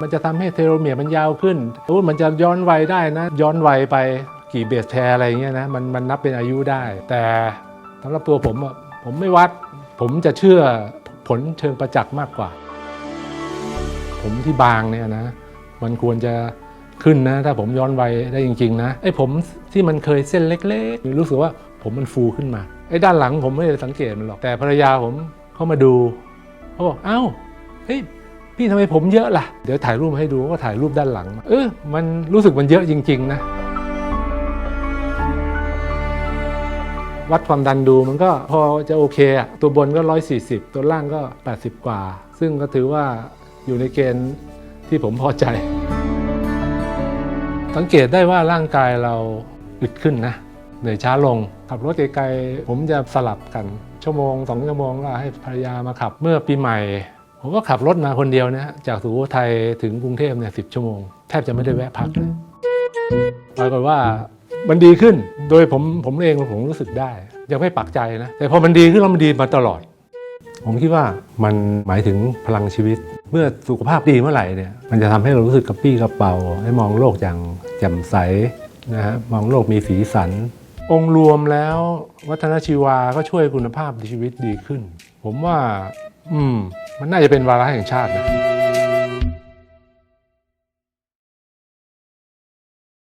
มันจะทำให้เทโลเมียร์มันยาวขึ้นโอ้มันจะย้อนวัยได้นะ ย้อนวัยไปกี่เบสแพร์อะไรเงี้ยนะมันมันนับเป็นอายุได้ แต่สำหรับตัวผมผมไม่วัด ผมจะเชื่อผลเชิงประจักษ์มากกว่า ผมที่บางเนี่ยนะ มันควรจะขึ้นนะ ถ้าผมย้อนวัยได้จริง ๆ นะไอ้ผมที่มันเคยเส้นเล็กๆรู้สึกว่าผมมันฟูขึ้นมาไอ้ด้านหลังผมไม่ได้สังเกตมันหรอกแต่ภรรยาผมเข้ามาดูเขาบอกเอ้าเฮ้ย พี่ทำไมผมเยอะล่ะ เดี๋ยวถ่ายรูปมาให้ดูว่าถ่ายรูปด้านหลัง เออมันรู้สึกมันเยอะจริง ๆ นะ วัดความดันดูมันก็พอจะโอเคอะตัวบนก็ 140 ตัวล่างก็ 80 กว่า ซึ่งก็ถือว่าอยู่ในเกณฑ์ที่ผมพอใจ สังเกตได้ว่าร่างกายเราอึดขึ้นนะเหนื่อยช้าลง ขับรถไกลๆผมจะสลับกัน ชั่วโมงสองชั่วโมงก็ให้ภรรยามาขับเมื่อปีใหม่ ผมก็ขับรถมาคนเดียวนะจากสุโขทัยถึงกรุงเทพเนี่ยสิชั่วโมง แทบจะไม่ได้แวะพักเลยปรากฏว่ามันดีขึ้น โดยผมผมเองผมรู้สึกได้ ยังไม่ปักใจนะ แต่พอมันดีขึ้นแล้วมันดีมาตลอด ผมคิดว่ามันหมายถึงพลังชีวิต เมื่อสุขภาพดีเมื่อไหร่เนี่ยมันจะทำให้เรารู้สึกกระปี้กระเป๋า ให้มองโลกอย่างแจ่มใสนะฮะมองโลกมีสีสัน องค์รวมแล้ววัฒนชีวาก็ช่วยคุณภาพชีวิตดีขึ้น ผมว่า อืม มันน่าจะเป็นวาระแห่งชาตินะ